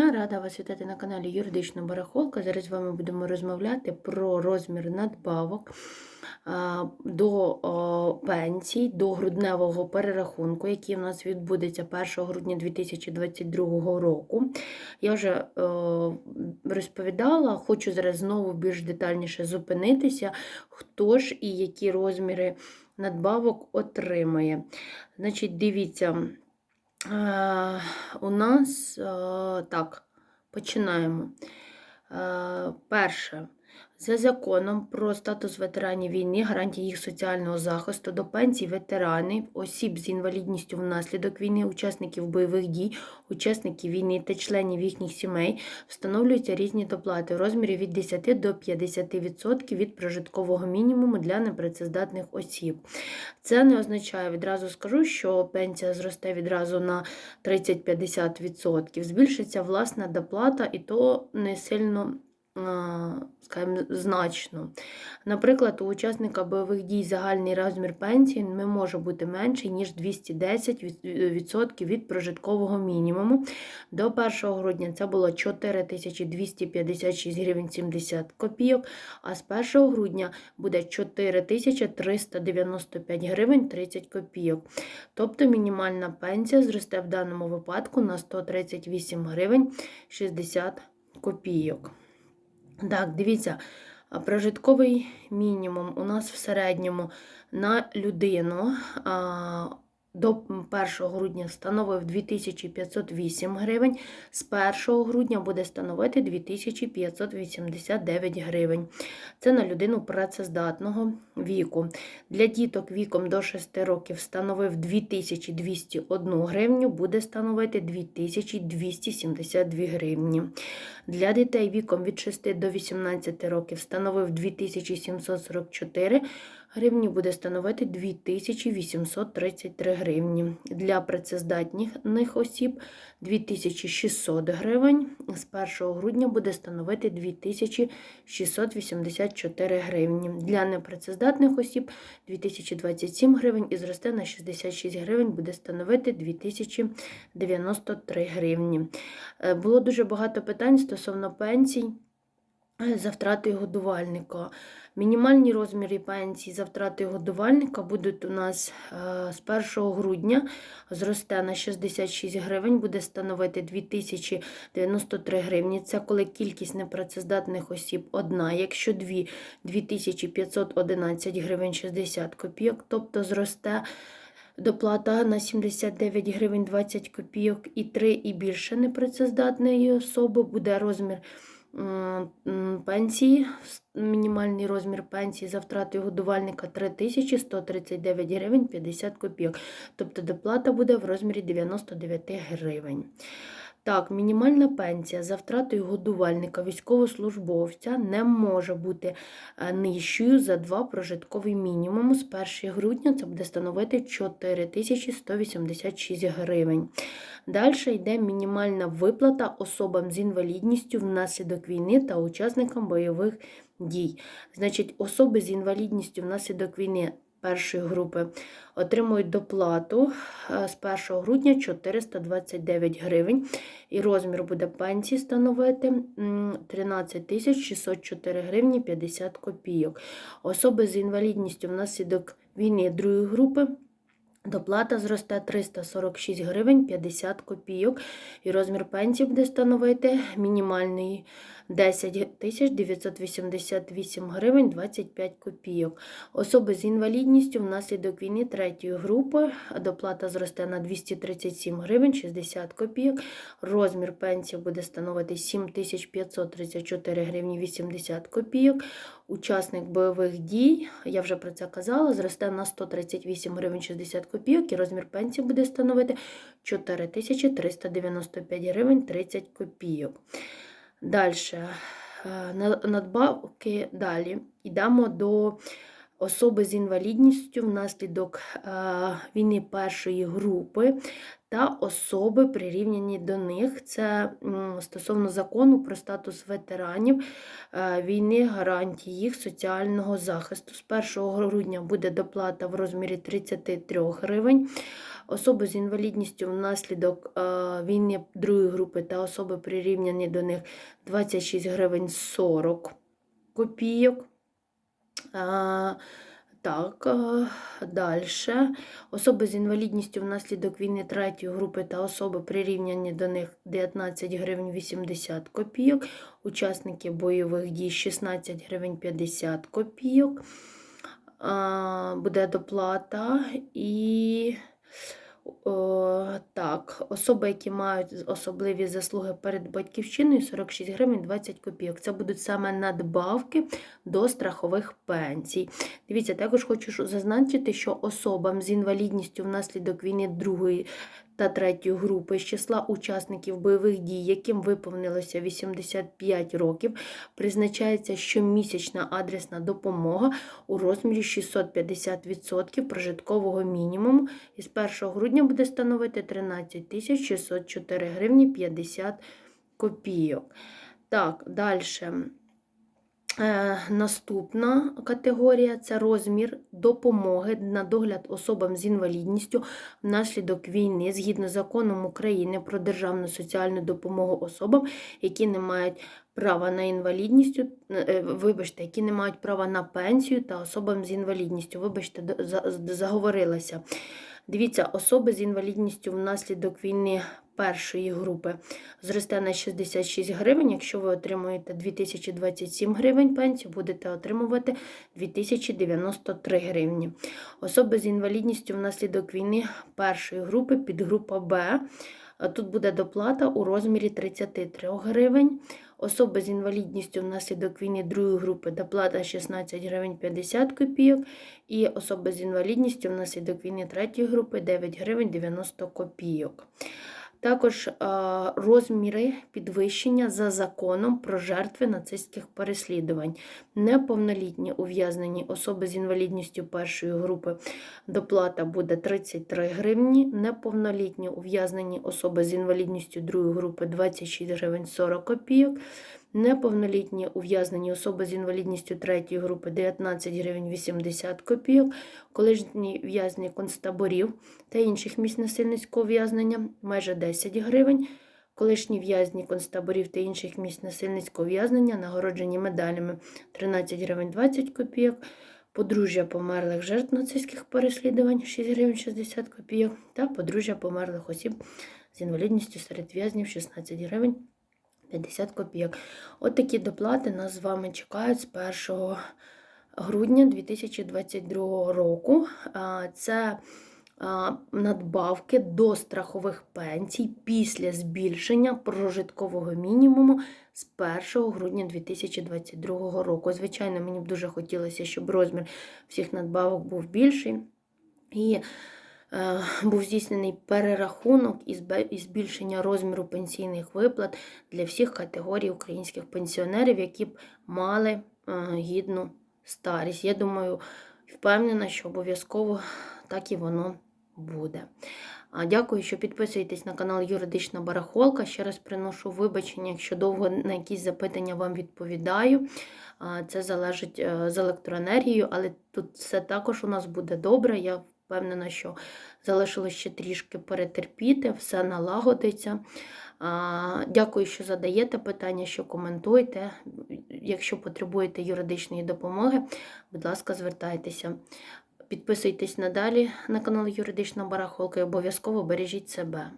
Я рада вас вітати на каналі Юридична Барахолка. Зараз з вами будемо розмовляти про розмір надбавок до пенсій, до грудневого перерахунку, який у нас відбудеться 1 грудня 2022 року. Я вже розповідала, хочу зараз знову більш детальніше зупинитися, хто ж і які розміри надбавок отримає. Значить, дивіться. Е, У нас е, так, починаємо. Е, Перше. За законом про статус ветеранів війни, гарантії їх соціального захисту до пенсій ветеранів, осіб з інвалідністю внаслідок війни, учасників бойових дій, учасників війни та членів їхніх сімей встановлюються різні доплати в розмірі від 10 до 50% від прожиткового мінімуму для непрацездатних осіб. Це не означає, відразу скажу, що пенсія зросте відразу на 30-50%. Збільшиться власна доплата, і то не сильно скажімо, значно. Наприклад, у учасника бойових дій загальний розмір пенсії не може бути менший, ніж 210% від прожиткового мінімуму. До 1 грудня це було 4256 гривень 70 копійок, а з 1 грудня буде 4395 гривень 30 копійок. Тобто мінімальна пенсія зросте в даному випадку на 138 гривень 60 копійок. Так, дивіться, прожитковий мінімум у нас в середньому на людину до 1 грудня становив 2508 гривень, з 1 грудня буде становити 2589 гривень. Це на людину працездатного віку. Для діток віком до 6 років становив 2201 гривню, буде становити 2272 гривні. Для дітей віком від 6 до 18 років становив 2744 гривні, буде становити 2833 гривні. Для працездатних осіб 2600 гривень. З 1 грудня буде становити 2684 гривні. Для непрацездатних осіб 2027 гривень і зросте на 66 гривень, буде становити 2093 гривні. Е, Було дуже багато питань стосовно пенсій. За втратою годувальника. Мінімальні розміри пенсії за втратою годувальника будуть у нас е, з 1 грудня зросте на 66 гривень, буде становити 2093 гривні. Це коли кількість непрацездатних осіб одна. Якщо дві 2511 гривень 60 копійок, тобто зросте. Доплата на 79 гривень 20 копійок і 3 і більше непрацездатної особи буде розмір пенсії, мінімальний розмір пенсії за втратою годувальника 3139 гривень 50 копійок. Тобто доплата буде в розмірі 99 гривень. Так, мінімальна пенсія за втратою годувальника військовослужбовця не може бути е, нижчою за два прожиткові мінімуму. З 1 грудня це буде становити 4186 гривень. Далі йде мінімальна виплата особам з інвалідністю внаслідок війни та учасникам бойових дій. Значить, особи з інвалідністю внаслідок війни першої групи отримують доплату е, з 1 грудня 429 гривень. І розмір буде пенсії становити м, 13 604 гривні 50 копійок. Особи з інвалідністю внаслідок війни другої групи Доплата зросте 346 гривень 50 копійок, і розмір пенсії буде становити мінімальний 10 тисяч 988 гривень 25 копійок. Особи з інвалідністю внаслідок війни третьої групи доплата зросте на 237 гривень 60 копійок. Розмір пенсії буде становити 7534 гривні 80 копійок. Учасник бойових дій, я вже про це казала, зросте на 138 гривень 60 копійок і розмір пенсії буде становити 4395 гривень 30 копійок. Далі, надбавки далі. Йдемо до особи з інвалідністю внаслідок е, війни першої групи та особи, прирівняні до них. Це стосовно закону про статус ветеранів е, війни, гарантії їх соціального захисту. З 1 грудня буде доплата в розмірі 33 гривень. Особи з інвалідністю внаслідок е, війни другої групи та особи, прирівняні до них 26 гривень 40 копійок. Так, далі. Особи з інвалідністю внаслідок війни третьої групи та особи прирівняні до них 19 гривень 80 копійок. Учасники бойових дій 16 гривень 50 копійок. Буде доплата і. Так, особи, які мають особливі заслуги перед батьківщиною 46 гривень 20 копійок. Це будуть саме надбавки до страхових пенсій. Дивіться, також хочу зазначити, що особам з інвалідністю внаслідок війни другої та третьої групи з числа учасників бойових дій, яким виповнилося 85 років, призначається щомісячна адресна допомога у розмірі 650% прожиткового мінімуму і з 1 грудня буде становити 13 604 гривні 50 копійок. Так, далі. Е, Наступна категорія це розмір допомоги на догляд особам з інвалідністю внаслідок війни згідно законом України про державну соціальну допомогу особам, які не мають права на інвалідність, е, вибачте, які не мають права на пенсію та особам з інвалідністю. Вибачте, заговорилася. Дивіться, особи з інвалідністю внаслідок війни першої групи зросте на 66 гривень. Якщо ви отримуєте 2027 гривень пенсію, будете отримувати 2093 гривні. Особи з інвалідністю внаслідок війни першої групи, підгрупа Б. а Тут буде доплата у розмірі 33 гривень. Особи з інвалідністю внаслідок війни другої групи доплата 16 гривень 50 копійок. І особи з інвалідністю внаслідок війни третьої групи 9 гривень 90 копійок. Також розміри підвищення за законом про жертви нацистських переслідувань. Неповнолітні ув'язнені особи з інвалідністю першої групи доплата буде 33 гривні. Неповнолітні ув'язнені особи з інвалідністю другої групи 26 гривень 40 копійок. Неповнолітні ув'язнені особи з інвалідністю третьої групи 19 гривень 80 копійок, колишні в'язні концтаборів та інших місць насильницького ув'язнення майже 10 гривень, колишні в'язні концтаборів та інших місць насильницького ув'язнення нагороджені медалями 13 гривень 20 копійок, подружжя померлих жертв нацистських переслідувань 6 гривень 60 копійок та подружжя померлих осіб з інвалідністю серед в'язнів 16 гривень 50 копійок. От такі доплати нас з вами чекають з 1 грудня 2022 року. Це надбавки до страхових пенсій після збільшення прожиткового мінімуму з 1 грудня 2022 року. Звичайно, мені б дуже хотілося, щоб розмір всіх надбавок був більший. І був здійснений перерахунок і збільшення розміру пенсійних виплат для всіх категорій українських пенсіонерів, які б мали е, гідну старість. Я думаю, впевнена, що обов'язково так і воно буде. Дякую, що підписуєтесь на канал Юридична Барахолка. Ще раз приношу вибачення, якщо довго на якісь запитання вам відповідаю. Це залежить е, з електроенергією, але тут все також у нас буде добре. Я впевнена, що залишилось ще трішки перетерпіти, все налагодиться. Дякую, що задаєте питання, що коментуєте. Якщо потребуєте юридичної допомоги, будь ласка, звертайтеся. Підписуйтесь надалі на канал Юридична Барахолка і обов'язково бережіть себе.